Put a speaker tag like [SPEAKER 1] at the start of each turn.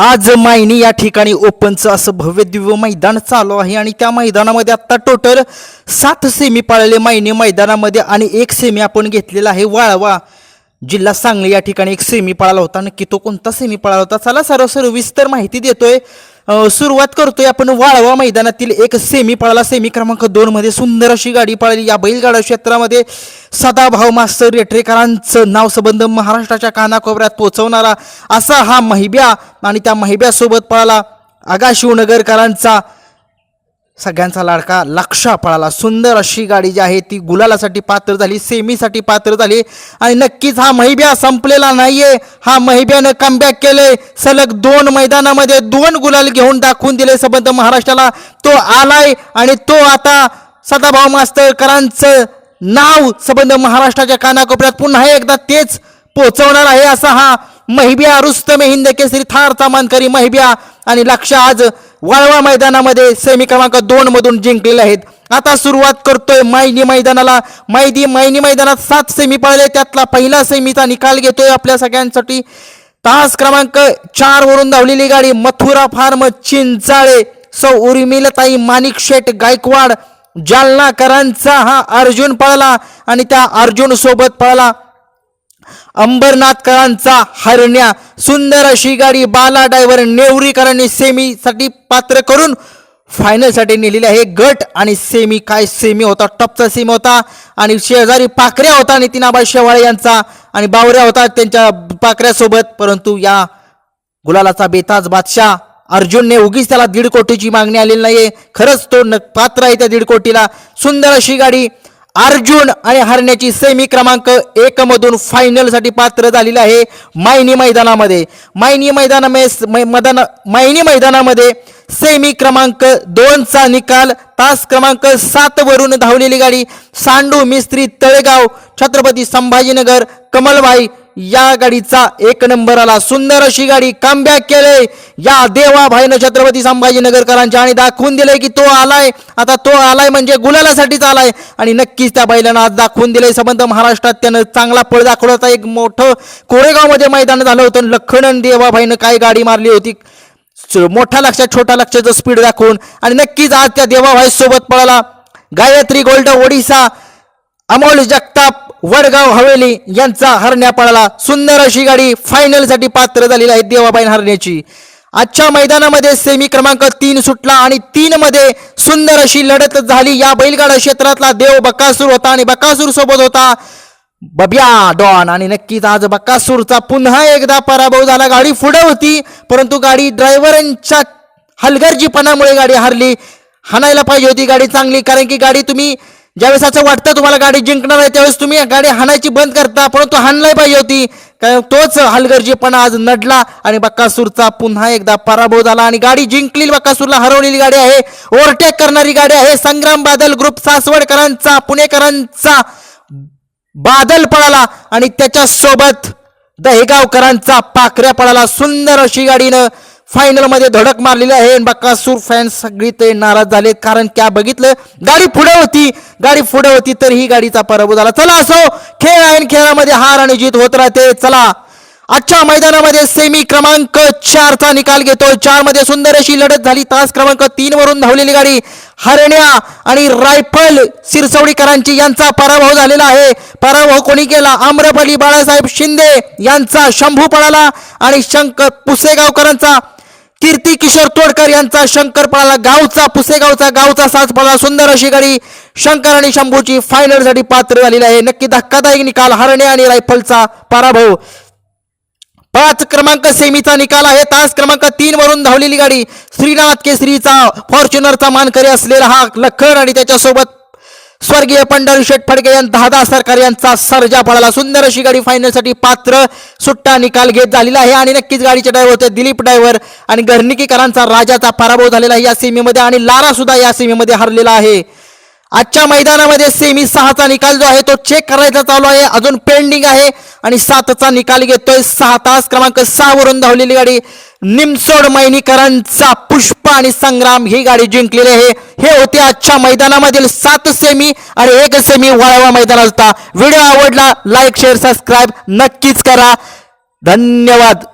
[SPEAKER 1] आज मायनी या ठिकाणी ओपनचं असं भव्य दिव्य मैदान चालू आहे आणि त्या मैदानामध्ये आत्ता टोटल सात सेमी पाळले मायनी मैदानामध्ये आणि एक सेमी आपण घेतलेला आहे वाळवा. जिल्हा सांगली या ठिकाणी एक सेमी पळाला होता. नक्की तो कोणता सेमी पळाला होता? चला सर्व सविस्तर माहिती देतोय. सुरुवात करतोय आपण वाळवा मैदानातील एक सेमी पळाला. सेमी क्रमांक दोन मध्ये सुंदर अशी गाडी पळाली. या बैलगाडा क्षेत्रामध्ये सदाभाऊ मास्तर रेटरेकरांचं नाव संबंध महाराष्ट्राच्या कानाकोपऱ्यात पोहोचवणारा असा हा महिब्या आणि त्या महिब्यासोबत पळाला आगा शिवनगरकरांचा सगळ्यांचा लाडका लक्षा पळाला. सुंदर अशी गाडी जी आहे ती गुलालासाठी पात्र झाली सेमीसाठी पात्र झाली. आणि नक्कीच हा महिब्या संपलेला नाहीये. हा महिब्यानं कमबॅक केले सलग दोन मैदानामध्ये दोन गुलाल घेऊन दाखवून दिले संबंध महाराष्ट्राला. तो आलाय आणि तो आता सदाभाऊ मास्तरकरांचं नाव संबंध महाराष्ट्राच्या कानाकोपऱ्यात पुन्हा एकदा तेच पोचवणार आहे असा हा महिब्या रुस्तमे हिंद केसरी थारचा मानकरी महिब्या आणि लक्ष आज वाळवा मैदानामध्ये सेमी क्रमांक दोन मधून जिंकलेले आहेत. आता सुरुवात करतोय मायनी मैदानाला. मैदी मायनी मैदानात सात सेमी पळले. त्यातला पहिला सेमीचा निकाल घेतोय आपल्या सगळ्यांसाठी. तास क्रमांक चार वरून धावलेली गाडी मथुरा फार्म चिंचाळे. सौ उर्मिलताई माणिक शेठ गायकवाड. जालनाकरांचा हा अर्जुन पळला आणि त्या अर्जुन सोबत पळला. अंबरनाथकरांचा हरण्या. सुंदर अशी गाडी बाला डायव्हर नेवरीकरांनी सेमीसाठी पात्र करून फायनलसाठी नेलेली आहे. गट आणि सेमी काय सेमी होता? टपचा सेमी होता. आणि शेजारी पाकऱ्या होता नितीनाबाई शेवाळे यांचा. आणि बावऱ्या होता त्यांच्या पाकऱ्यासोबत परंतु या गुलालाचा बेताज बादशाह अर्जुनने उगीच त्याला दीड कोटीची मागणी आलेली नाहीये. खरंच तो न पात्र आहे त्या दीड कोटीला. सुंदर अशी गाडी अर्जुन आणि हरण्याची सेमी क्रमांक एक मधून फायनलसाठी पात्र झालेली आहे मायनी मैदानामध्ये. मायनी मैदानामध्ये मैदान मायनी मैदानामध्ये सेमी क्रमांक दोनचा निकाल तास क्रमांक सात वरून धावलेली गाडी सांडू मिस्त्री तळेगाव छत्रपती संभाजीनगर कमलबाई या गाडीचा एक नंबर आला सुंदर अशी गाडी कमबॅक केले. या देवाभाईनं छत्रपती संभाजीनगरकरांच्या आणि दाखवून दिले की तो आलाय. आता तो आलाय म्हणजे गुलालासाठीच आलाय. आणि नक्कीच त्या बैलानं आज दाखवून दिले संबंध महाराष्ट्रात. त्यानं चांगला पळ दाखवला. एक मोठं कोरेगावमध्ये मैदान झालं होतं. लखनन देवाभाईनं काय गाडी मारली होती? मोठ्या मोठा लक्षात छोटा लक्षाचं स्पीड दाखवून. आणि नक्कीच आज त्या देवाभाई सोबत पळाला. गायत्री गोल्ड ओडिसा. अमोल जगताप वडगाव हवेली यांचा हरण्या पळाला. सुंदर अशी गाडी फायनलसाठी पात्र झालेली आहे देवाबाईन हरण्याची. आजच्या मैदानामध्ये सेमी क्रमांक तीन सुटला आणि तीन मध्ये सुंदर अशी लढत झाली. या बैलगाडा क्षेत्रातला देव बकासूर होता आणि बकासूर सोबत होता बब्या डॉन. आणि नक्कीच आज बकासूरचा पुन्हा एकदा पराभव झाला. गाडी पुढे होती परंतु गाडी ड्रायव्हरांच्या हलगर्जीपणामुळे गाडी हरली. हाणायला पाहिजे होती गाडी चांगली कारण की गाडी तुम्ही ज्यावेळेस असं वाटतं तुम्हाला गाडी जिंकणार आहे त्यावेळेस तुम्ही गाडी हाणायची बंद करता परंतु हाणलाय पाहिजे होती. कारण तोच हलगर्जीपणा आज नडला आणि बक्कासूरचा पुन्हा एकदा पराभव झाला आणि गाडी जिंकली. बक्कासूरला हरवलेली गाडी आहे ओव्हरटेक करणारी गाडी आहे. संग्राम बादल ग्रुप सासवडकरांचा पुणेकरांचा बादल पळाला आणि त्याच्या सोबत दहेगावकरांचा पाखऱ्या पळाला. सुंदर अशी गाडीनं फायनलमध्ये धडक मारलेली आहे आणि बकासूर फॅन्स सगळी ते नाराज झाले कारण त्या बघितलं गाडी पुढे होती. गाडी पुढे होती तर ही गाडीचा पराभव झाला. चला असो खेळ आहे खेळामध्ये हार आणि जीत होत राहते. चला. आजच्या मैदानामध्ये सेमी क्रमांक चारचा निकाल घेतोय. चारमध्ये सुंदर अशी लढत झाली. तास क्रमांक तीन वरून धावलेली गाडी हरण्या आणि रायफल सिरसवडीकरांची यांचा पराभव झालेला आहे. पराभव कोणी केला? आम्रपली बाळासाहेब शिंदे यांचा शंभू पळाला आणि शंकर पुसेगावकरांचा कीर्ती किशोर तोडकर यांचा शंकर पळाला गावचा पुसेगावचा गावचा साज पळाला सुंदर अशी गाडी शंकर आणि शंभूची फायनलसाठी पात्र झालेली आहे. नक्की धक्कादायक निकाल हरणे आणि रायफलचा पराभव. पाच क्रमांक सेमीचा निकाल आहे. तास क्रमांक तीन वरून धावलेली गाडी श्रीनाथ केसरीचा फॉर्च्युनरचा मानकरी असलेला हा लखन आणि त्याच्यासोबत स्वर्गीय पंढरी शेठ फडके यांचा दहा सरकार यांचा सर्जा पडला. सुंदर अशी गाडी फायनलसाठी पात्र सुट्टा निकाल घेत झालेला आहे. आणि नक्कीच गाडीचे ड्रायव्हर होते दिलीप ड्रायव्हर आणि घरनिकीकरांचा राजाचा पराभव झालेला आहे या सेमीमध्ये आणि लारा सुद्धा या सेमीमध्ये हरलेला आहे. आजच्या मैदानामध्ये सेमी सहाचा निकाल जो आहे तो चेक करायचा चालू आहे. अजून पेंडिंग आहे आणि सातचा निकाल घेतोय. सहा तास क्रमांक सहा वरून धावलेली गाडी निमसोड मैनीकरांचा पुष्प आणि संग्राम ही गाडी जिंकलेली आहे. हे होते आजच्या मैदानामधील सात सेमी आणि एक सेमी वळावा मैदान होता व्हिडिओ आवडला लाईक शेअर सबस्क्राईब नक्कीच करा. धन्यवाद.